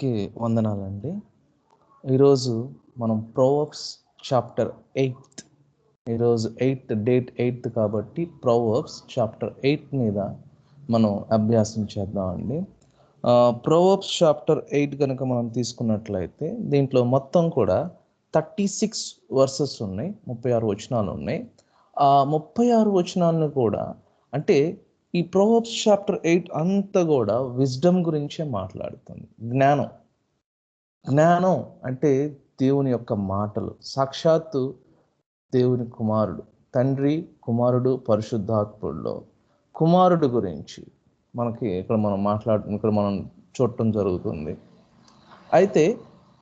కి వందనాలండి. ఈరోజు మనం ప్రోవర్బ్స్ చాప్టర్ ఎయిత్ ఈరోజు ఎయిత్ డేట్ ఎయిత్ కాబట్టి ప్రోవర్బ్స్ చాప్టర్ ఎయిట్ మీద మనం అభ్యాసం చేద్దామండి. ప్రోవర్బ్స్ చాప్టర్ ఎయిట్ కనుక మనం తీసుకున్నట్లయితే దీంట్లో మొత్తం కూడా థర్టీ సిక్స్ వర్సెస్ ఉన్నాయి ముప్పై ఆరు వచనాలు ఉన్నాయి. ఆ ముప్పై ఆరు వచనాలను కూడా అంటే ఈ ప్రోవర్బ్స్ చాప్టర్ ఎయిట్ అంతా కూడా విజ్డమ్ గురించే మాట్లాడుతుంది. జ్ఞానం. జ్ఞానం అంటే దేవుని యొక్క మాటలు. సాక్షాత్తు దేవుని కుమారుడు తండ్రి కుమారుడు పరిశుద్ధాత్ముల్లో. కుమారుడు గురించి మనకి ఇక్కడ మనం మాట్లాడు ఇక్కడ మనం చూడటం జరుగుతుంది. అయితే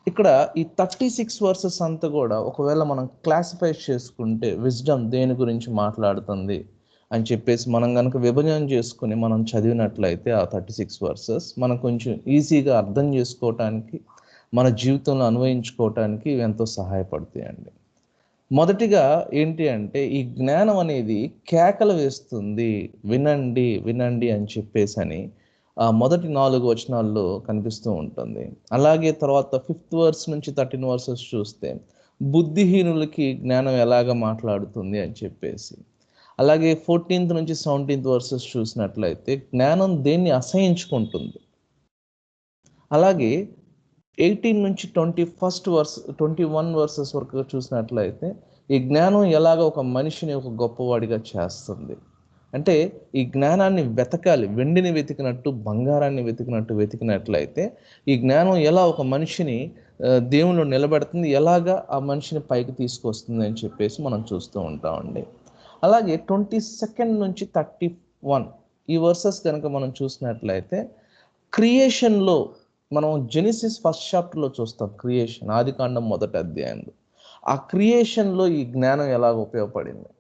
ఇక్కడ ఈ థర్టీ సిక్స్ వర్సెస్ అంతా కూడా ఒకవేళ మనం క్లాసిఫై చేసుకుంటే విజ్డమ్ దేని గురించి మాట్లాడుతుంది? అని చెప్పేసి మనం కనుక విభజన చేసుకుని మనం చదివినట్లయితే ఆ థర్టీ సిక్స్ వర్సెస్ మనం కొంచెం ఈజీగా అర్థం చేసుకోవటానికి మన జీవితంలో అన్వయించుకోవటానికి ఇవి ఎంతో సహాయపడతాయండి. మొదటిగా ఏంటి అంటే ఈ జ్ఞానం అనేది కేకలు వేస్తుంది. వినండి వినండి అని చెప్పేసి అని ఆ మొదటి నాలుగు వచనాల్లో కనిపిస్తూ ఉంటుంది. అలాగే తర్వాత ఫిఫ్త్ వర్స్ నుంచి థర్టీన్ వర్సెస్ చూస్తే బుద్ధిహీనులకి జ్ఞానం ఎలాగ మాట్లాడుతుంది అని చెప్పేసి. అలాగే ఫోర్టీన్త్ నుంచి సెవెంటీన్త్ వర్సెస్ చూసినట్లయితే జ్ఞానం దేన్ని అసహించుకుంటుంది. అలాగే ఎయిటీన్ నుంచి twenty first verse twenty one verses వరకు చూసినట్లయితే ఈ జ్ఞానం ఎలాగ ఒక మనిషిని ఒక గొప్పవాడిగా చేస్తుంది. అంటే ఈ జ్ఞానాన్ని వెతకాలి వెండిని వెతికినట్టు బంగారాన్ని వెతికినట్టు వెతికినట్లయితే ఈ జ్ఞానం ఎలా ఒక మనిషిని దేవుళ్ళు నిలబెడుతుంది ఎలాగా ఆ మనిషిని పైకి తీసుకొస్తుంది అని చెప్పేసి మనం చూస్తూ ఉంటామండి. అలాగే ట్వంటీ సెకండ్ నుంచి థర్టీ వన్ ఈ వర్సెస్ కనుక మనం చూసినట్లయితే క్రియేషన్లో మనం జెనిసిస్ ఫస్ట్ చాప్టర్లో చూస్తాం క్రియేషన్ ఆది కాండం మొదటి అధ్యాయంలో. ఆ క్రియేషన్లో ఈ జ్ఞానం ఎలా ఉపయోగపడింది?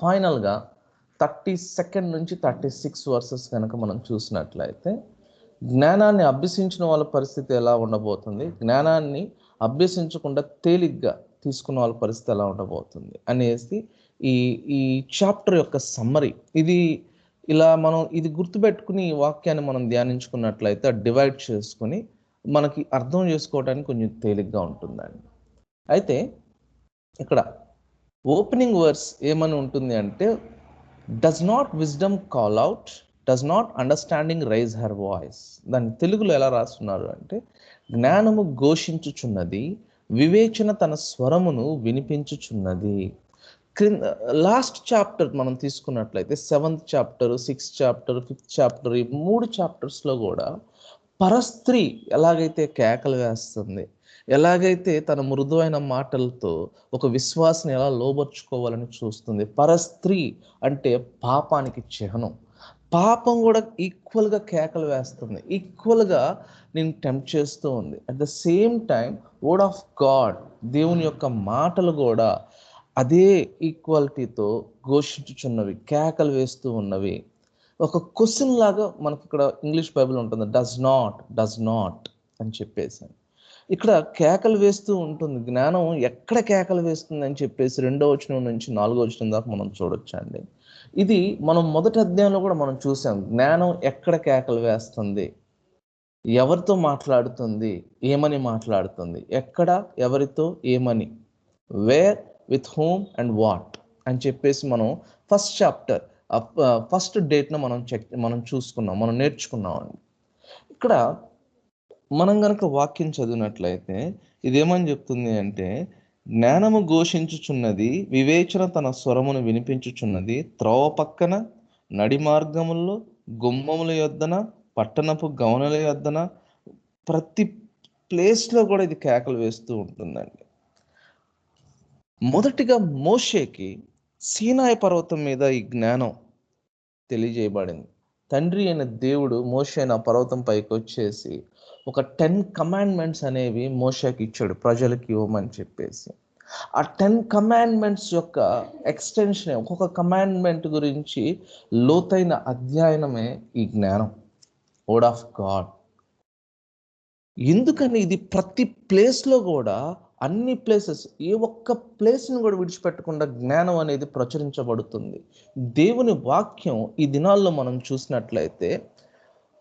ఫైనల్గా థర్టీ సెకండ్ నుంచి థర్టీ సిక్స్ వర్సెస్ కనుక మనం చూసినట్లయితే జ్ఞానాన్ని అభ్యసించిన వాళ్ళ పరిస్థితి ఎలా ఉండబోతుంది? జ్ఞానాన్ని అభ్యసించకుండా తేలిగ్గా తీసుకున్న వాళ్ళ పరిస్థితి ఎలా ఉండబోతుంది? అనేసి ఈ ఈ చాప్టర్ యొక్క సమ్మరీ ఇది ఇలా మనం ఇది గుర్తుపెట్టుకుని ఈ వాక్యాన్ని మనం ధ్యానించుకున్నట్లయితే డివైడ్ చేసుకుని మనకి అర్థం చేసుకోవడానికి కొంచెం తేలిగ్గా ఉంటుందండి. అయితే ఇక్కడ ఓపెనింగ్ వర్స్ ఏమని ఉంటుంది అంటే does not wisdom call out does not understanding rise her voice దాన్ని తెలుగులో ఎలా రాస్తున్నారు అంటే జ్ఞానము ఘోషించుచున్నది వివేచన తన స్వరమును వినిపించుచున్నది. క్రింద లాస్ట్ చాప్టర్ మనం తీసుకున్నట్లయితే seventh chapter sixth chapter fifth chapter ఈ మూడు చాప్టర్స్లో కూడా పరస్త్రీ ఎలాగైతే కేకలు వేస్తుంది ఎలాగైతే తన మృదువైన మాటలతో ఒక విశ్వాసం ఎలా లోబర్చుకోవాలని చూస్తుంది పరస్త్రీ అంటే పాపానికి చిహ్నం. పాపం కూడా ఈక్వల్గా కేకలు వేస్తుంది ఈక్వల్గా నేను టెంప్ట్ చేస్తూ ఉంది. At the same time word of God దేవుని యొక్క మాటలు కూడా అదే ఈక్వాలిటీతో ఘోషించుచున్నవి కేకలు వేస్తూ ఉన్నవి. ఒక క్వశ్చన్ లాగా మనకి ఇక్కడ ఇంగ్లీష్ బైబిల్ ఉంటుంది డస్ నాట్ డస్ నాట్ అని చెప్పేసి. ఇక్కడ కేకలు వేస్తూ ఉంటుంది జ్ఞానం ఎక్కడ కేకలు వేస్తుంది అని చెప్పేసి రెండో వచనం నుంచి నాలుగో వచనం దాకా మనం చూడొచ్చండి ఇది మనం మొదటి అధ్యాయంలో కూడా మనం చూసాం జ్ఞానం ఎక్కడ కేకలు వేస్తుంది ఎవరితో మాట్లాడుతుంది ఏమని మాట్లాడుతుంది ఎక్కడ ఎవరితో ఏమని where with whom and what అని చెప్పేసి మనం ఫస్ట్ చాప్టర్ ఫస్ట్ డేట్ను మనం చెక్ మనం చూసుకున్నాం మనం నేర్చుకున్నాం ఇక్కడ మనం కనుక వాక్యం చదివినట్లయితే ఇదేమని చెప్తుంది అంటే జ్ఞానము ఘోషించుచున్నది వివేచన తన స్వరమును వినిపించుచున్నది త్రోవ పక్కన నడి మార్గముల్లో గుమ్మముల యొద్దన పట్టణపు గవనల యొద్దన ప్రతి ప్లేస్లో కూడా ఇది కేకలు వేస్తూ ఉంటుందండి. మొదటిగా మోషేకి సీనాయ పర్వతం మీద ఈ జ్ఞానం తెలియజేయబడింది. తండ్రి అయిన దేవుడు మోషే ఆ పర్వతం పైకి వచ్చేసి ఒక టెన్ కమాండ్మెంట్స్ అనేవి మోషాకి ఇచ్చాడు ప్రజలకి ఇవ్వమని చెప్పేసి. ఆ టెన్ కమాండ్మెంట్స్ యొక్క ఎక్స్టెన్షన్ ఒక్కొక్క కమాండ్మెంట్ గురించి లోతైన అధ్యయనమే ఈ జ్ఞానం. వర్డ్ ఆఫ్ గాడ్ ఎందుకని ఇది ప్రతి ప్లేస్లో కూడా అన్ని ప్లేసెస్ ఏ ఒక్క ప్లేస్ని కూడా విడిచిపెట్టకుండా జ్ఞానం అనేది ప్రచురించబడుతుంది. దేవుని వాక్యం ఈ దినాల్లో మనం చూసినట్లయితే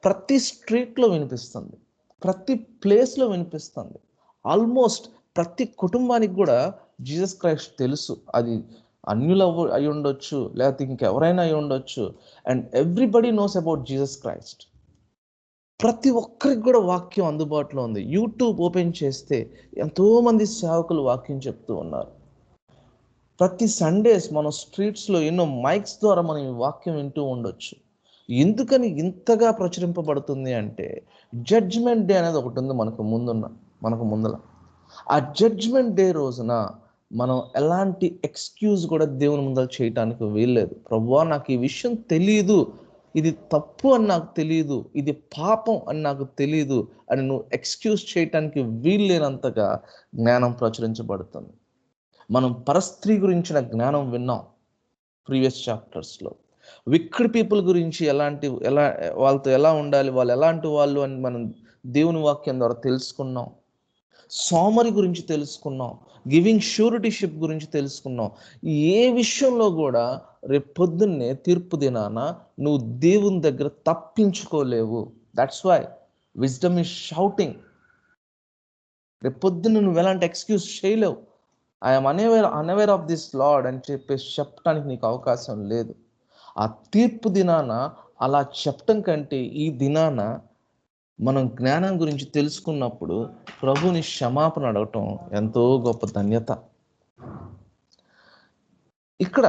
ప్రతి స్ట్రీట్లో వినిపిస్తుంది. ప్రతి ప్లేస్లో వినిపిస్తుంది. ఆల్మోస్ట్ ప్రతి కుటుంబానికి కూడా జీసస్ క్రైస్ట్ తెలుసు. అది అన్యులు అయి ఉండొచ్చు లేకపోతే ఇంకెవరైనా అయి ఉండొచ్చు. And everybody knows about Jesus Christ ప్రతి ఒక్కరికి కూడా వాక్యం అందుబాటులో ఉంది. యూట్యూబ్ ఓపెన్ చేస్తే ఎంతోమంది సేవకులు వాక్యం చెప్తూ ఉన్నారు. ప్రతి సండేస్ మనం స్ట్రీట్స్లో ఎన్నో మైక్స్ ద్వారా మనం ఈ వాక్యం వింటూ ఉండొచ్చు. ఎందుకని ఇంతగా ప్రచురింపబడుతుంది అంటే జడ్జ్మెంట్ డే అనేది ఒకటి ఉంది మనకు ముందున్న మనకు ముందల. ఆ జడ్జ్మెంట్ డే రోజున మనం ఎలాంటి ఎక్స్క్యూజ్ కూడా దేవుని ముందర చేయటానికి వీల్లేదు. ప్రభు నాకు ఈ విషయం తెలియదు ఇది తప్పు అని నాకు తెలియదు ఇది పాపం అని నాకు తెలియదు అని నువ్వు ఎక్స్క్యూజ్ చేయటానికి వీల్లేనంతగా జ్ఞానం ప్రచురించబడుతుంది. మనం పరస్త్రీ గురించిన జ్ఞానం విన్నాం ప్రీవియస్ చాప్టర్స్లో విక్డ్ పీపుల్ గురించి ఎలాంటి ఎలా వాళ్ళతో ఎలా ఉండాలి వాళ్ళు ఎలాంటి వాళ్ళు అని మనం దేవుని వాక్యం ద్వారా తెలుసుకున్నాం. సోమరి గురించి తెలుసుకున్నాం గివింగ్ షూరిటీషిప్ గురించి తెలుసుకున్నాం. ఏ విషయంలో కూడా రేపు పొద్దున్నే తీర్పు దినాన నువ్వు దేవుని దగ్గర తప్పించుకోలేవు. That's why wisdom is shouting రేపు పొద్దున్న నువ్వు ఎలాంటి ఎక్స్క్యూజ్ చేయలేవు. I'm unaware unaware of this Lord అని చెప్పేసి చెప్పడానికి నీకు అవకాశం లేదు. ఆ తీర్పు దినాన అలా చెప్పటం కంటే ఈ దినాన మనం జ్ఞానం గురించి తెలుసుకున్నప్పుడు ప్రభుని క్షమాపణ అడగటం ఎంతో గొప్ప ధన్యత. ఇక్కడ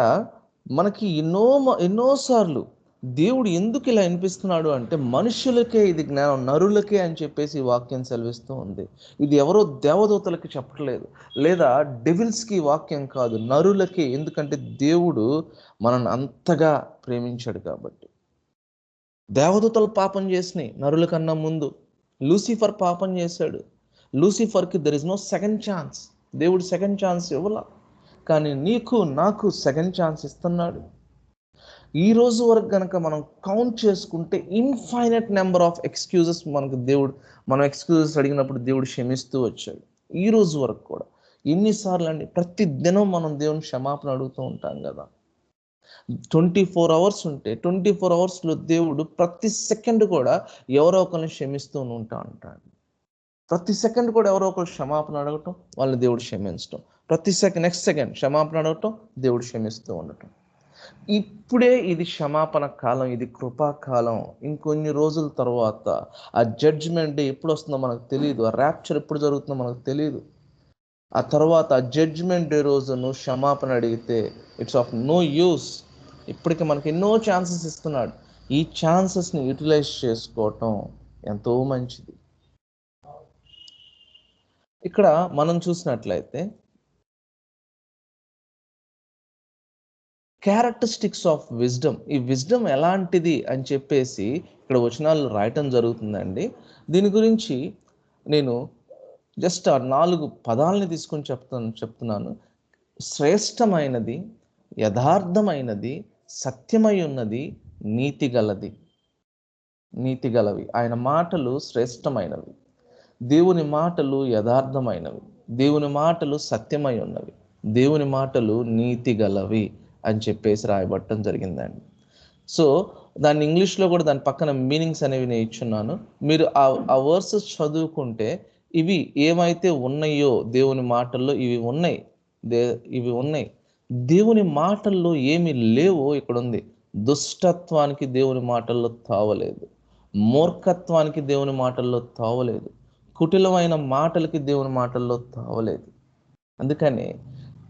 మనకి ఎన్నో మ- ఎన్నోసార్లు దేవుడు ఎందుకు ఇలా వినిపిస్తున్నాడు అంటే మనుషులకే ఇది జ్ఞానం నరులకే అని చెప్పేసి వాక్యం సెలవిస్తూ ఉంది. ఇది ఎవరో దేవదూతలకి చెప్పట్లేదు. లేదా డెవిల్స్కి వాక్యం కాదు నరులకే. ఎందుకంటే దేవుడు మనల్ని అంతగా ప్రేమించాడు కాబట్టి. దేవదూతలు పాపం చేసినాయి నరుల కన్నా ముందు. లూసిఫర్ పాపం చేశాడు. లూసిఫర్కి there is no second chance దేవుడు సెకండ్ ఛాన్స్ ఇవ్వలా. కానీ నీకు నాకు సెకండ్ ఛాన్స్ ఇస్తున్నాడు. ఈ రోజు వరకు కనుక మనం కౌంట్ చేసుకుంటే ఇన్ఫైనట్ నెంబర్ ఆఫ్ ఎక్స్క్యూజెస్ మనకు దేవుడు మనం ఎక్స్క్యూజెస్ అడిగినప్పుడు దేవుడు క్షమిస్తూ వచ్చాడు. ఈ రోజు వరకు కూడా. ఎన్నిసార్లు అండి? ప్రతి దినం మనం దేవుని క్షమాపణ అడుగుతూ ఉంటాం కదా. ట్వంటీ ఫోర్ అవర్స్ ఉంటే ట్వంటీ ఫోర్ అవర్స్లో దేవుడు ప్రతి సెకండ్ కూడా ఎవరో ఒకరిని క్షమిస్తూ ఉంటా అంటాడు. ప్రతి సెకండ్ కూడా ఎవరో ఒకరు క్షమాపణ అడగటం వాళ్ళని దేవుడు క్షమించటం. ప్రతి సెకండ్ నెక్స్ట్ సెకండ్ క్షమాపణ అడగటం దేవుడు క్షమిస్తూ ఉండటం. ఇప్పుడే ఇది క్షమాపణ కాలం ఇది కృపాకాలం ఇంకొన్ని రోజుల తర్వాత ఆ జడ్జిమెంట్ డే ఎప్పుడు వస్తుందో మనకు తెలియదు ఆ ర్యాప్చర్ ఎప్పుడు జరుగుతుందో మనకు తెలియదు ఆ తర్వాత ఆ జడ్జిమెంట్ డే రోజు నువ్వు క్షమాపణ అడిగితే ఇట్స్ ఆఫ్ నో యూస్ ఇప్పటికి మనకి ఎన్నో ఛాన్సెస్ ఇస్తున్నాడు. ఈ ఛాన్సెస్ని యూటిలైజ్ చేసుకోవటం ఎంతో మంచిది. ఇక్కడ మనం చూసినట్లయితే క్యారెక్టరిస్టిక్స్ ఆఫ్ విజ్డమ్ ఈ విజ్డమ్ ఎలాంటిది అని చెప్పేసి ఇక్కడ వచనాలు రాయటం జరుగుతుందండి. దీని గురించి నేను జస్ట్ ఆ నాలుగు పదాలని తీసుకొని చెప్తాను చెప్తున్నాను. శ్రేష్టమైనది యథార్థమైనది సత్యమై ఉన్నది నీతిగలది నీతిగలవి ఆయన మాటలు శ్రేష్టమైనవి. దేవుని మాటలు యథార్థమైనవి. దేవుని మాటలు సత్యమై ఉన్నవి. దేవుని మాటలు నీతి గలవి అని చెప్పేసి రాయబట్టడం జరిగిందండి. సో దాన్ని ఇంగ్లీష్లో కూడా దాని పక్కన మీనింగ్స్ అనేవి నేను ఇచ్చున్నాను. మీరు ఆ ఆ వర్సెస్ చదువుకుంటే ఇవి ఏమైతే ఉన్నాయో దేవుని మాటల్లో ఇవి ఉన్నాయి. దే ఇవి ఉన్నాయి. దేవుని మాటల్లో ఏమి లేవో ఇక్కడ ఉంది. దుష్టత్వానికి దేవుని మాటల్లో తావలేదు. మూర్ఖత్వానికి దేవుని మాటల్లో తావలేదు. కుటిలమైన మాటలకి దేవుని మాటల్లో తావలేదు. అందుకని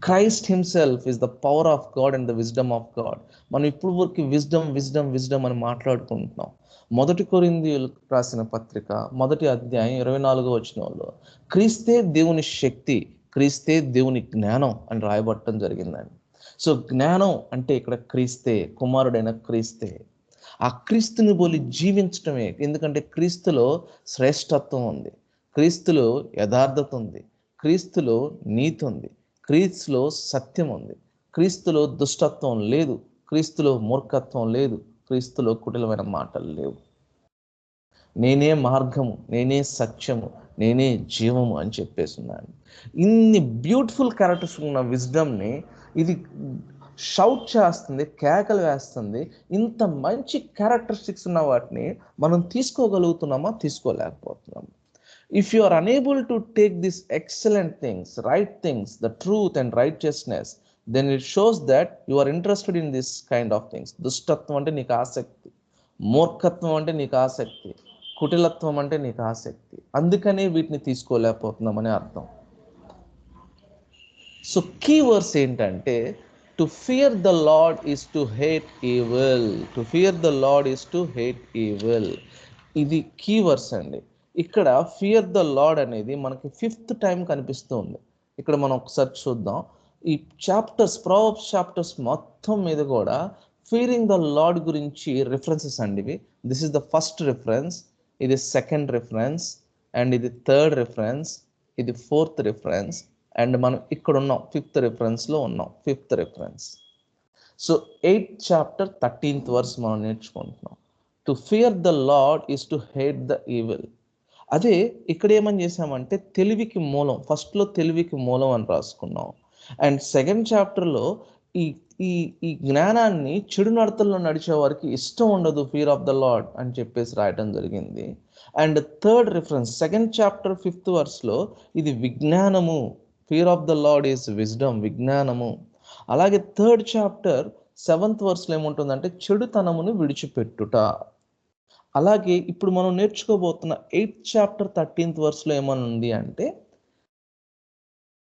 Christ himself is the power of God and the wisdom of God మనం ఇప్పుడు వరకు విజ్డమ్ విజ్డమ్ విజ్డమ్ అని మాట్లాడుకుంటున్నాం. మొదటి కొరిందీలు రాసిన పత్రిక మొదటి అధ్యాయం ఇరవై నాలుగో వచ్చిన వాళ్ళు క్రీస్తే దేవుని శక్తి క్రీస్తే దేవుని జ్ఞానం అని రాయబట్టడం జరిగిందండి. సో జ్ఞానం అంటే ఇక్కడ క్రీస్తే కుమారుడైన క్రీస్తే. ఆ క్రీస్తుని పోలి జీవించటమే ఎందుకంటే క్రీస్తులో శ్రేష్టత్వం ఉంది. క్రీస్తులో యథార్థత ఉంది. క్రీస్తులో నీతి ఉంది. క్రీస్తులో సత్యం ఉంది. క్రీస్తులో దుష్టత్వం లేదు. క్రీస్తులో మూర్ఖత్వం లేదు. క్రీస్తులో కుటిలమైన మాటలు లేవు. నేనే మార్గము నేనే సత్యము నేనే జీవము అని చెప్పేస్తున్నాను ఇన్ని బ్యూటిఫుల్ క్యారెక్టర్స్ ఉన్న విజ్డమ్ని ఇది షౌట్ చేస్తుంది కేకలు వేస్తుంది. ఇంత మంచి క్యారెక్టరిస్టిక్స్ ఉన్న వాటిని మనం తీసుకోగలుగుతున్నామా తీసుకోలేకపోతున్నాము? If you are unable to take these excellent things right things the truth and righteousness then it shows that you are interested in this kind of things దుష్టత్వం అంటే నీకు ఆసక్తి మూర్ఖత్వం అంటే నీకు ఆసక్తి కుటిలత్వం అంటే నీకు ఆసక్తి అందుకనే వీటిని తీసుకోలేకపోతున్నామని అర్థం సో కీ వర్స్ ఏంటంటే to fear the Lord is to hate evil to fear the Lord is to hate evil ఇది కీ వర్స్ అండి ఇక్కడ ఫియర్ ద లాడ్ అనేది మనకి ఫిఫ్త్ టైం కనిపిస్తుంది ఇక్కడ మనం ఒకసారి చూద్దాం. ఈ చాప్టర్స్ ప్రాప్ చాప్టర్స్ మొత్తం మీద కూడా ఫీరింగ్ ద లాడ్ గురించి రిఫరెన్సెస్ అండి ఇవి. This is the first reference ఇది సెకండ్ రిఫరెన్స్ అండ్ ఇది థర్డ్ రిఫరెన్స్ ఇది ఫోర్త్ రిఫరెన్స్ అండ్ మనం ఇక్కడ ఉన్నాం ఫిఫ్త్ రిఫరెన్స్లో ఉన్నాం fifth reference so eighth chapter thirteenth verse మనం నేర్చుకుంటున్నాం. To fear the Lord is to hate the evil అదే ఇక్కడ ఏమని చేసామంటే తెలివికి మూలం ఫస్ట్లో తెలివికి మూలం అని రాసుకున్నాం. అండ్ సెకండ్ చాప్టర్లో ఈ ఈ ఈ జ్ఞానాన్ని చెడు నడతల్లో నడిచే వారికి ఇష్టం ఉండదు ఫీర్ ఆఫ్ ద లాడ్ అని చెప్పేసి రాయటం జరిగింది. And third reference second chapter fifth వర్స్లో ఇది విజ్ఞానము fear of the Lord is wisdom విజ్ఞానము. అలాగే థర్డ్ చాప్టర్ సెవెంత్ వర్స్లో ఏముంటుందంటే చెడుతనమును విడిచిపెట్టుట. అలాగే ఇప్పుడు మనం నేర్చుకోబోతున్న ఎయిత్ చాప్టర్ థర్టీన్త్ వర్స్లో ఏమని ఉంది అంటే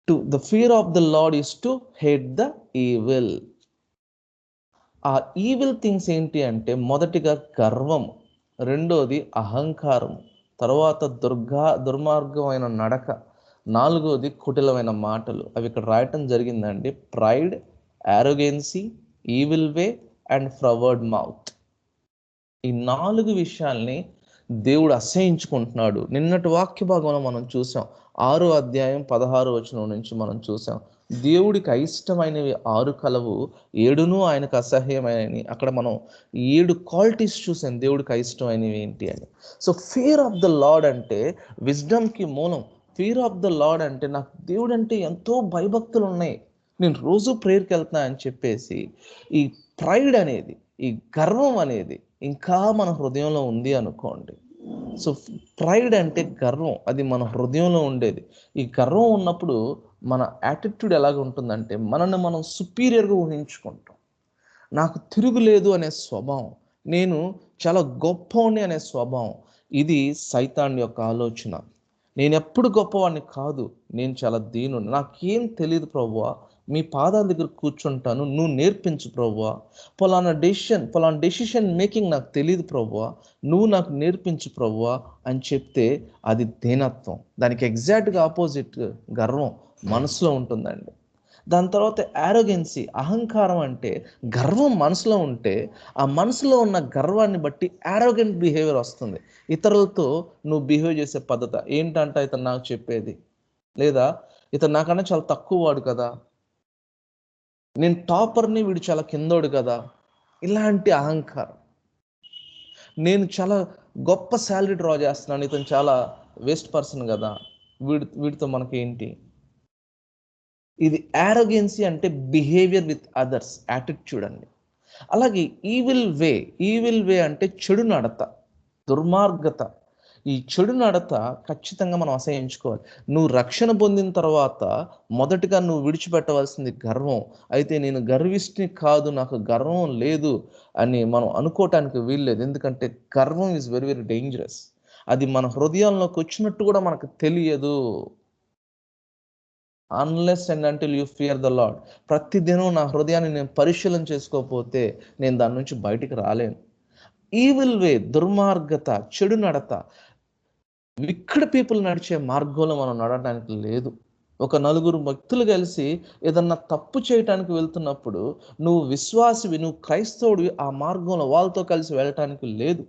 to the fear of the Lord is to hate the evil ఆ ఈవిల్ థింగ్స్ ఏంటి అంటే మొదటిగా గర్వం రెండోది అహంకారం తర్వాత దుర్గా దుర్మార్గమైన నడక నాలుగోది కుటిలమైన మాటలు. అవి ఇక్కడ రాయటం జరిగిందండి. Pride arrogancy evil way and froward mouth ఈ నాలుగు విషయాల్ని దేవుడు అసహించుకుంటున్నాడు. నిన్నటి వాక్య భాగంలో మనం చూసాం. ఆరో అధ్యాయం పదహారు వచనం నుంచి మనం చూసాం. దేవుడికి అయిష్టమైనవి ఆరు కలవు ఏడును ఆయనకు అసహ్యమైనవి. అక్కడ మనం ఏడు క్వాలిటీస్ చూసాం దేవుడికి అయిష్టమైనవి ఏంటి అని. So fear of the Lord అంటే విజ్డమ్కి మూలం. ఫియర్ ఆఫ్ ద లాడ్ అంటే నాకు దేవుడు అంటే ఎంతో భయభక్తులు ఉన్నాయి. నేను రోజు ప్రేయర్కి వెళ్తున్నా అని చెప్పేసి ఈ ప్రైడ్ అనేది ఈ గర్వం అనేది ఇంకా మన హృదయంలో ఉంది అనుకోండి. సో ప్రైడ్ అంటే గర్వం. అది మన హృదయంలో ఉండేది. ఈ గర్వం ఉన్నప్పుడు మన యాటిట్యూడ్ ఎలాగ ఉంటుందంటే మనల్ని మనం సుపీరియర్గా ఊహించుకుంటాం. నాకు తిరుగులేదు అనే స్వభావం. నేను చాలా గొప్పవాణ్ణి అనే స్వభావం. ఇది సైతాన్ని యొక్క ఆలోచన. నేను ఎప్పుడు గొప్పవాడిని కాదు. నేను చాలా దీను నాకేం తెలియదు ప్రభువా మీ పాదాల దగ్గర కూర్చుంటాను నువ్వు నేర్పించు ప్రభువా పలానా డెసిషన్ పలానా డెసిషన్ మేకింగ్ నాకు తెలియదు ప్రభువా నువ్వు నాకు నేర్పించు ప్రభువా అని చెప్తే అది దీనత్వం. దానికి ఎగ్జాక్ట్గా ఆపోజిట్ గర్వం మనసులో ఉంటుందండి. దాని తర్వాత యారోగెన్సీ అహంకారం అంటే గర్వం మనసులో ఉంటే ఆ మనసులో ఉన్న గర్వాన్ని బట్టి యారోగెంట్ బిహేవియర్ వస్తుంది. ఇతరులతో నువ్వు బిహేవ్ చేసే పద్ధతి ఏంటంటే ఇతను నాకు చెప్పేది. లేదా ఇతను నాకన్నా చాలా తక్కువ వాడు కదా. నేను టాపర్ని వీడు చాలా కిందోడు కదా. ఇలాంటి అహంకారం. నేను చాలా గొప్ప శాలరీ డ్రా చేస్తున్నాను. ఇతను చాలా వేస్ట్ పర్సన్ కదా. వీడి వీడితో మనకి ఏంటి ఇది యారోగెన్సీ అంటే బిహేవియర్ విత్ అదర్స్ యాటిట్యూడ్ అండి. అలాగే ఈవిల్ వే ఈవిల్ వే అంటే చెడు నడత దుర్మార్గత. ఈ చెడు నడత ఖచ్చితంగా మనం అసహించుకోవాలి. నువ్వు రక్షణ పొందిన తర్వాత మొదటగా నువ్వు విడిచిపెట్టవలసింది గర్వం. అయితే నేను గర్విష్ఠి కాదు నాకు గర్వం లేదు అని మనం అనుకోవటానికి వీల్లేదు. ఎందుకంటే గర్వం ఈజ్ వెరీ వెరీ డేంజరస్ అది మన హృదయంలోకి వచ్చినట్టు కూడా మనకు తెలియదు. Unless and until you fear the Lord ప్రతిదినం నా హృదయాన్ని నేను పరిశీలన చేసుకోకపోతే నేను దాని నుంచి బయటికి రాలేను. ఈవిల్ వే దుర్మార్గత చెడు నడత. విక్కడ పీపుల్ నడిచే మార్గంలో మనం నడవడానికి లేదు. ఒక నలుగురు భక్తులు కలిసి ఏదన్నా తప్పు చేయటానికి వెళ్తున్నప్పుడు నువ్వు విశ్వాసివి నువ్వు క్రైస్తవుడివి ఆ మార్గంలో వాళ్ళతో కలిసి వెళ్ళటానికి లేదు.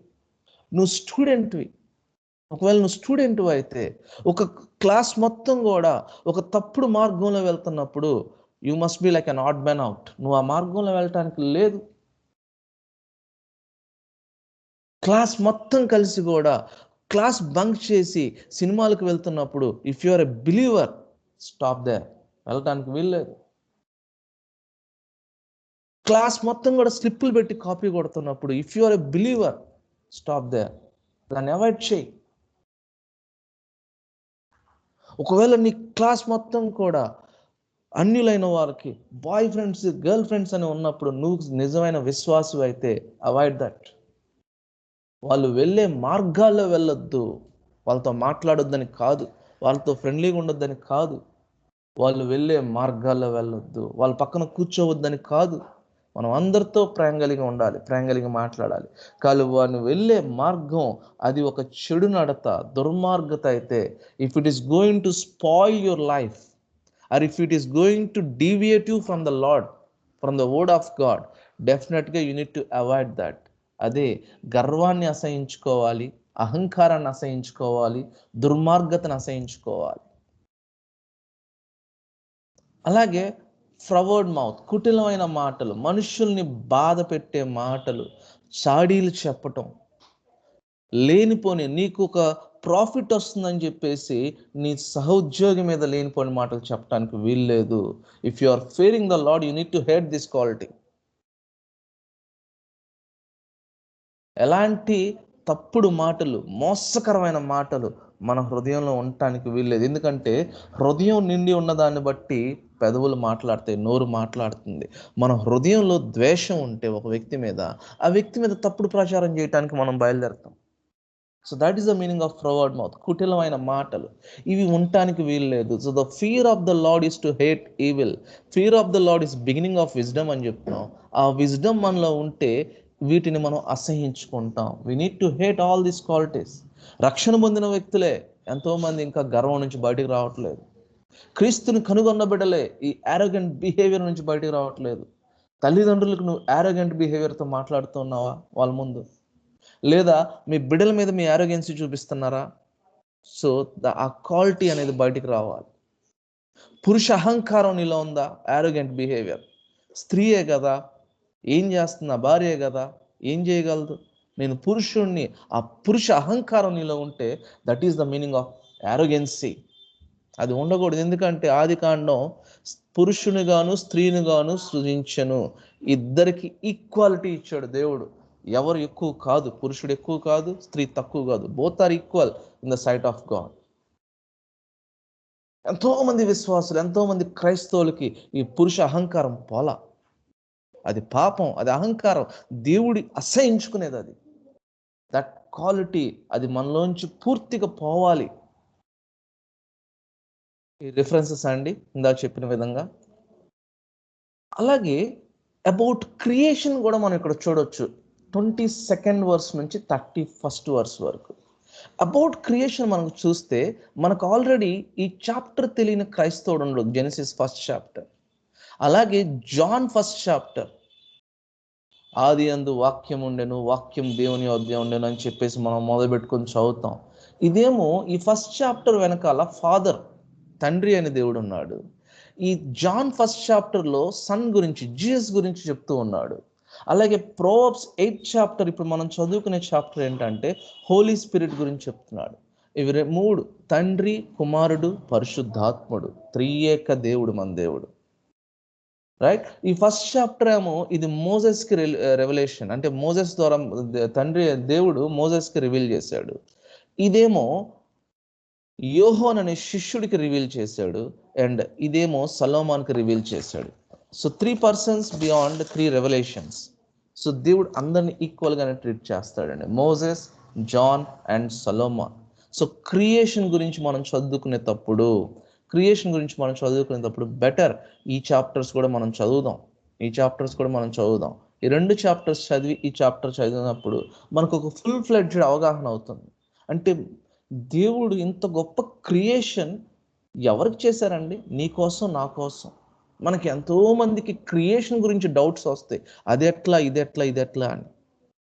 నువ్వు స్టూడెంట్వి. ఒకవేళ నువ్వు స్టూడెంట్ అయితే ఒక క్లాస్ మొత్తం కూడా ఒక తప్పుడు మార్గంలో వెళ్తున్నప్పుడు you must be like an odd man out నువ్వు ఆ మార్గంలో వెళ్ళటానికి లేదు. క్లాస్ మొత్తం కలిసి కూడా క్లాస్ బంక్ చేసి సినిమాలకు వెళ్తున్నప్పుడు if you are a believer stop there వెళ్ళటానికి వీల్లేదు. క్లాస్ మొత్తం కూడా స్లిప్పులు పెట్టి copy కొడుతున్నప్పుడు if you are a believer stop there దాన్ని అవాయిడ్ చేయి. ఒకవేళ నీ క్లాస్ మొత్తం కూడా అన్యులైన వారికి బాయ్ ఫ్రెండ్స్ గర్ల్ ఫ్రెండ్స్ అని ఉన్నప్పుడు నువ్వు నిజమైన విశ్వాసం అయితే అవాయిడ్ దట్. వాళ్ళు వెళ్ళే మార్గాల్లో వెళ్ళొద్దు. వాళ్ళతో మాట్లాడొద్దని కాదు. వాళ్ళతో ఫ్రెండ్లీగా ఉండొద్దని కాదు. వాళ్ళు వెళ్ళే మార్గాల్లో వెళ్ళొద్దు. వాళ్ళ పక్కన కూర్చోవద్దని కాదు. మనం అందరితో ప్రేమ కలిగి ఉండాలి ప్రేమ కలిగి మాట్లాడాలి. కానీ వాళ్ళు వెళ్ళే మార్గం అది ఒక చెడు నడత దుర్మార్గత అయితే if it is going to spoil your life or if it is going to deviate you from the Lord from the word of God డెఫినెట్గా you need to avoid that అదే గర్వాన్ని అసహించుకోవాలి అహంకారాన్ని అసహించుకోవాలి దుర్మార్గతను అసహించుకోవాలి. అలాగే ఫ్రవర్డ్ మౌత్ కుటిలమైన మాటలు మనుషుల్ని బాధ పెట్టే మాటలు చాడీలు చెప్పటం లేనిపోని నీకు ఒక ప్రాఫిట్ వస్తుందని చెప్పేసి నీ సహోద్యోగి మీద లేనిపోని మాటలు చెప్పడానికి వీల్లేదు. If you are fearing the Lord you need to hate this quality ఎలాంటి తప్పుడు మాటలు మోసకరమైన మాటలు మన హృదయంలో ఉండటానికి వీల్లేదు. ఎందుకంటే హృదయం నిండి ఉన్నదాన్ని బట్టి పెదవులు మాట్లాడతాయి నోరు మాట్లాడుతుంది. మన హృదయంలో ద్వేషం ఉంటే ఒక వ్యక్తి మీద ఆ వ్యక్తి మీద తప్పుడు ప్రచారం చేయడానికి మనం బయలుదేరుతాం. So that is the meaning of froward mouth కుటిలమైన మాటలు. ఇవి ఉండటానికి వీల్లేదు. So the fear of the Lord is to hate evil fear of the Lord is beginning of wisdom అని చెప్తున్నాం. ఆ విజ్డమ్ మనలో ఉంటే వీటిని మనం అసహించుకుంటాం. We need to hate all these qualities రక్షణ పొందిన వ్యక్తులే ఎంతోమంది ఇంకా గర్వం నుంచి బయటికి రావట్లేదు. క్రీస్తుని కనుగొన్న బిడ్డలే ఈ యారోగెంట్ బిహేవియర్ నుంచి బయటికి రావట్లేదు. తల్లిదండ్రులకు నువ్వు యారోగెంట్ బిహేవియర్తో మాట్లాడుతున్నావా వాళ్ళ ముందు? లేదా మీ బిడ్డల మీద మీ ఆరోగ్యన్సీ చూపిస్తున్నారా? సో ద ఆ క్వాలిటీ అనేది బయటికి రావాలి. పురుష అహంకారం నీలో ఉందా? యారోగెంట్ బిహేవియర్ స్త్రీయే కదా ఏం చేస్తున్నా? భార్యే కదా. ఏం చేయగలదు? నేను పురుషుణ్ణి ఆ పురుష అహంకారం నీలో ఉంటే that is the meaning of arrogancy అది ఉండకూడదు. ఎందుకంటే ఆది కాండం పురుషునిగాను స్త్రీనిగాను సృజించను. ఇద్దరికి ఈక్వాలిటీ ఇచ్చాడు దేవుడు. ఎవరు ఎక్కువ కాదు. పురుషుడు ఎక్కువ కాదు స్త్రీ తక్కువ కాదు. Both are equal in the sight of God ఎంతోమంది విశ్వాసులు ఎంతోమంది క్రైస్తవులకి ఈ పురుష అహంకారం పోలా. అది పాపం అది అహంకారం. దేవుడి అసహించుకునేది అది. దట్ క్వాలిటీ అది మనలోంచి పూర్తిగా పోవాలి. ఈ రిఫరెన్సెస్ అండి ఇందాక చెప్పిన విధంగా. అలాగే అబౌట్ క్రియేషన్ కూడా మనం ఇక్కడ చూడొచ్చు. ట్వంటీ సెకండ్ వర్స్ నుంచి థర్టీ ఫస్ట్ వర్స్ వరకు. అబౌట్ క్రియేషన్ మనకు చూస్తే మనకు ఆల్రెడీ ఈ చాప్టర్ తెలియని క్రైస్తవుడు జెనసిస్ ఫస్ట్ చాప్టర్ అలాగే జాన్ ఫస్ట్ చాప్టర్. ఆది అందు వాక్యం ఉండెను వాక్యం దేవుని వద్ద ఉండెను అని చెప్పేసి మనం మొదలుపెట్టుకొని చదువుతాం. ఇదేమో ఈ ఫస్ట్ చాప్టర్ వెనకాల ఫాదర్ తండ్రి అనే దేవుడు ఉన్నాడు. ఈ జాన్ ఫస్ట్ చాప్టర్లో సన్ గురించి జీసస్ గురించి చెప్తూ ఉన్నాడు. అలాగే ప్రోప్స్ ఎయిత్ చాప్టర్ ఇప్పుడు మనం చదువుకునే చాప్టర్ ఏంటంటే హోలీ స్పిరిట్ గురించి చెప్తున్నాడు. ఇవి మూడు తండ్రి కుమారుడు పరిశుద్ధాత్ముడు త్రియేక దేవుడు మన దేవుడు. రైట్ ఈ ఫస్ట్ చాప్టర్ ఏమో ఇది మోజెస్కి రెవల్యూషన్ uh, అంటే మోజెస్ ద్వారా తండ్రి దేవుడు మోజెస్కి రివీల్ చేశాడు. ఇదేమో యోహోన్ అనే శిష్యుడికి రివీల్ చేశాడు. అండ్ ఇదేమో సలోమాన్కి రివీల్ చేశాడు. So three persons beyond three revolutions so దేవుడు అందరిని ఈక్వల్గానే ట్రీట్ చేస్తాడండి. Moses John and Solomon so creation గురించి మనం చదువుకునేటప్పుడు క్రియేషన్ గురించి మనం చదువుకునేటప్పుడు బెటర్ ఈ చాప్టర్స్ కూడా మనం చదువుదాం. ఈ చాప్టర్స్ కూడా మనం చదువుదాం. ఈ రెండు చాప్టర్స్ చదివి ఈ చాప్టర్ చదివినప్పుడు మనకు ఒక ఫుల్ ఫ్లెడ్జ్డ్ అవగాహన అవుతుంది. అంటే దేవుడు ఇంత గొప్ప క్రియేషన్ ఎవరికి చేశారండి? నీ కోసం నా కోసం. మనకి ఎంతో మందికి క్రియేషన్ గురించి డౌట్స్ వస్తాయి. అది ఎట్లా ఇది ఎట్లా ఇది ఎట్లా అని.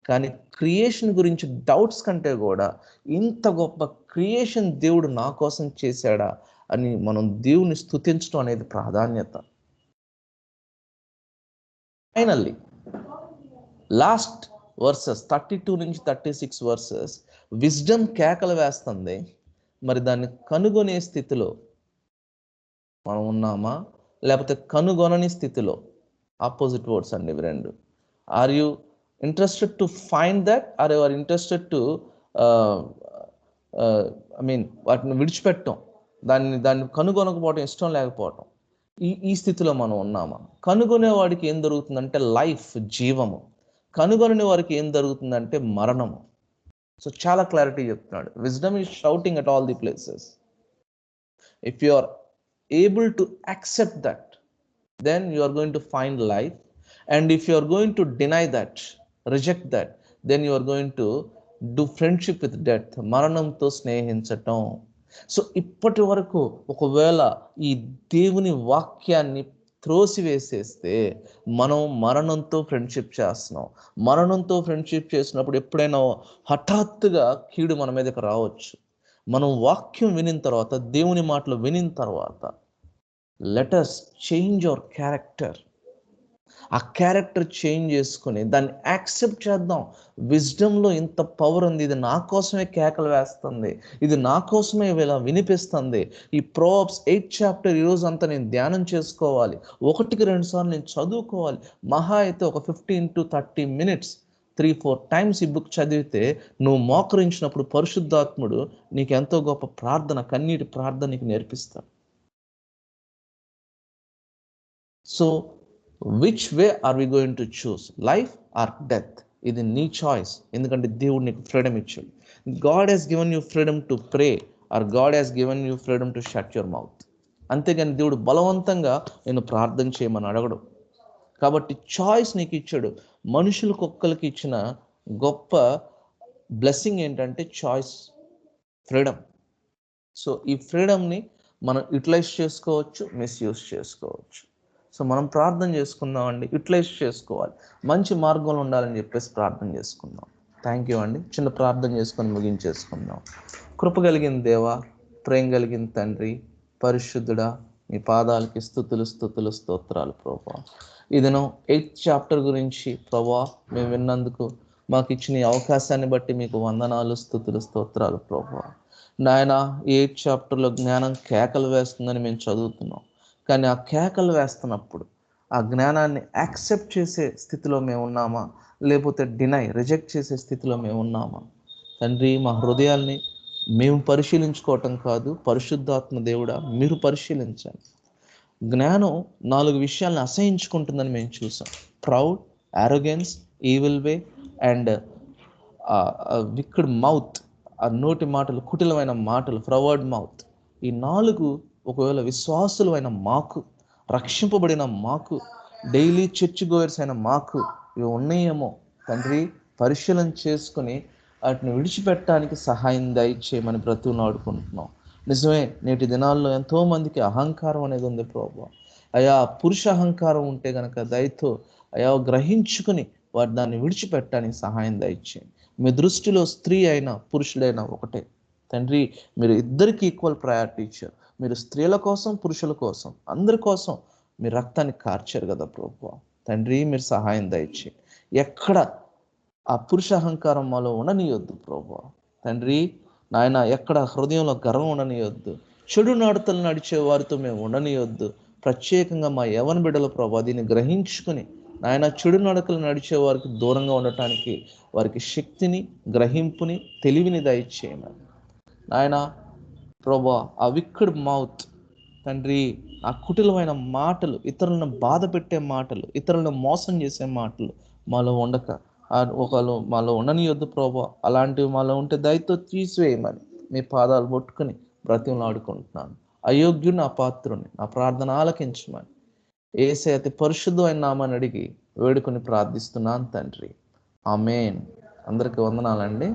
కానీ క్రియేషన్ గురించి డౌట్స్ కంటే కూడా ఇంత గొప్ప క్రియేషన్ దేవుడు నా కోసం చేశాడా? అని మనం దేవుని స్తుతించడం అనేది ప్రాధాన్యత. Finally last verses thirty two నుంచి థర్టీ సిక్స్ వర్సెస్ విజ్డమ్ కేకలు వేస్తుంది. మరి దాన్ని కనుగొనే స్థితిలో మనం ఉన్నామా? లేకపోతే కనుగొనని స్థితిలో? ఆపోజిట్ వర్డ్స్ అండి ఇవి రెండు. Are you interested to find that or you are interested to I mean వాటిని విడిచిపెట్టం దాన్ని దాన్ని కనుగొనకపోవడం ఇష్టం లేకపోవటం. ఈ ఈ స్థితిలో మనం ఉన్నామా? కనుగొనే వాడికి ఏం జరుగుతుందంటే లైఫ్ జీవము. కనుగొనని వారికి ఏం జరుగుతుందంటే మరణము. సో చాలా క్లారిటీ చెప్తున్నాడు. Wisdom is shouting at all the places. If you are able to accept that then you are going to find life and if you are going to deny that reject that then you are going to do friendship with death మరణంతో స్నేహించటం. So ఇప్పటి వరకు ఒకవేళ ఈ దేవుని వాక్యాన్ని త్రోసివేసేస్తే మనం మరణంతో ఫ్రెండ్షిప్ చేస్తున్నాం. మరణంతో ఫ్రెండ్షిప్ చేసినప్పుడు ఎప్పుడైనా హఠాత్తుగా కీడు మన మీదకి రావచ్చు. మనం వాక్యం వినిన తర్వాత దేవుని మాటలు వినిన తర్వాత లెటర్స్ చేంజ్ అవర్ క్యారెక్టర్ ఆ క్యారెక్టర్ చేంజ్ చేసుకుని దాన్ని యాక్సెప్ట్ చేద్దాం. విజ్డమ్లో ఇంత పవర్ ఉంది. ఇది నా కోసమే కేకలు వేస్తుంది. ఇది నా కోసమే ఇలా వినిపిస్తుంది. ఈ ప్రోబ్స్ ఎయిట్ చాప్టర్ ఈరోజు అంతా నేను ధ్యానం చేసుకోవాలి. ఒకటికి రెండు సార్లు నేను చదువుకోవాలి. మహా అయితే ఒక fifteen to thirty minutes three four times ఈ బుక్ చదివితే నువ్వు మోకరించినప్పుడు పరిశుద్ధాత్ముడు నీకు ఎంతో గొప్ప ప్రార్థన కన్నీటి ప్రార్థన నీకు నేర్పిస్తాడు. So which way are we going to choose life or death ఇది నీ చాయిస్ ఎందుకంటే దేవుడు నీకు ఫ్రీడమ్ ఇచ్చాడు. God has given you freedom to pray or God has given you freedom to shut your mouth అంతేగాని దేవుడు బలవంతంగా నేను ప్రార్థన చేయమని అడగడు. కాబట్టి చాయిస్ నీకు ఇచ్చాడు. మనుషులకు ఒక్కరికి ఇచ్చిన గొప్ప బ్లెస్సింగ్ ఏంటంటే చాయిస్ ఫ్రీడమ్ సో ఈ ఫ్రీడమ్ని మనం యూటిలైజ్ చేసుకోవచ్చు మిస్యూజ్ చేసుకోవచ్చు. సో మనం ప్రార్థన చేసుకుందామండి. యూటిలైజ్ చేసుకోవాలి. మంచి మార్గంలో ఉండాలని చెప్పేసి ప్రార్థన చేసుకుందాం. థ్యాంక్ యూ అండి. చిన్న ప్రార్థన చేసుకొని ముగించేసుకుందాం. కృప కలిగిన దేవా ప్రేమ కలిగిన తండ్రి పరిశుద్ధుడా మీ పాదాలకి స్థుతులు స్థుతులు స్తోత్రాలు ప్రభా. ఈ ఎయిత్ చాప్టర్ గురించి ప్రభా మేము విన్నందుకు మాకు ఇచ్చిన అవకాశాన్ని బట్టి మీకు వందనాలు స్థుతులు స్తోత్రాలు ప్రభా. నాయన ఎయిత్ చాప్టర్లో జ్ఞానం కేకలు వేస్తుందని మేము చదువుతున్నాం. కానీ ఆ కేకలు వేస్తున్నప్పుడు ఆ జ్ఞానాన్ని యాక్సెప్ట్ చేసే స్థితిలో మేము ఉన్నామా? లేకపోతే డినై రిజెక్ట్ చేసే స్థితిలో మేము ఉన్నామా? తండ్రి మా హృదయాల్ని మేము పరిశీలించుకోవటం కాదు పరిశుద్ధాత్మ దేవుడా మీరు పరిశీలించండి. జ్ఞానం నాలుగు విషయాలను అసహించుకుంటుందని మేము చూసాం. Proud arrogance evil way and wicked mouth ఆ నోటి మాటలు కుటిలమైన మాటలు ఫ్రవర్డ్ మౌత్ ఈ నాలుగు ఒకవేళ విశ్వాసులమైన మాకు రక్షింపబడిన మాకు డైలీ చర్చ్ గోయర్స్ అయిన మాకు ఇవి ఉన్నాయేమో తండ్రి పరిశీలన చేసుకుని వాటిని విడిచిపెట్టడానికి సహాయం దయచేయమని బ్రతువును ఆడుకుంటున్నాం. నిజమే నేటి దినాల్లో ఎంతో మందికి అహంకారం అనేది ఉంది ప్రభావ అయా పురుష అహంకారం ఉంటే గనక దయతో అయా గ్రహించుకుని వారు దాన్ని విడిచిపెట్టడానికి సహాయం దయచేయండి. మీ దృష్టిలో స్త్రీ అయినా పురుషుడైనా ఒకటే. తండ్రి మీరు ఇద్దరికి ఈక్వల్ ప్రయారిటీ ఇచ్చారు. మీరు స్త్రీల కోసం పురుషుల కోసం అందరి కోసం మీ రక్తాన్ని కార్చారు కదా ప్రభు తండ్రి మీరు సహాయం దయచి ఎక్కడ ఆ పురుష అహంకారం మాలో ఉండనియొద్దు ప్రభు తండ్రి నాయన ఎక్కడ హృదయంలో గర్వం ఉండనియొద్దు. చెడు నడతలు నడిచే వారితో మేము ఉండనియొద్దు. ప్రత్యేకంగా మా యవన బిడ్డల ప్రభా దీన్ని గ్రహించుకుని నాయన చెడు నడకలు నడిచే వారికి దూరంగా ఉండటానికి వారికి శక్తిని గ్రహింపుని తెలివిని దయచేయమని. నాయన ప్రభా ఆ విక్కడ్ మౌత్ తండ్రి ఆ కుటిలమైన మాటలు ఇతరులను బాధ పెట్టే మాటలు ఇతరులను మోసం చేసే మాటలు మాలో ఉండక. ఒకళ్ళు మాలో ఉండనియొద్దు ప్రభా అలాంటివి మాలో ఉంటే దయతో తీసివేయమని మీ పాదాలు పట్టుకుని బ్రతిమలు ఆడుకుంటున్నాను. అయోగ్యుని పాత్రుని నా ప్రార్థన ఆలకించమని. ఏసే అతి పరిశుద్ధమైన నామని అడిగి వేడుకొని ప్రార్థిస్తున్నాను తండ్రి. ఆమెన్. అందరికీ వందనాలండి.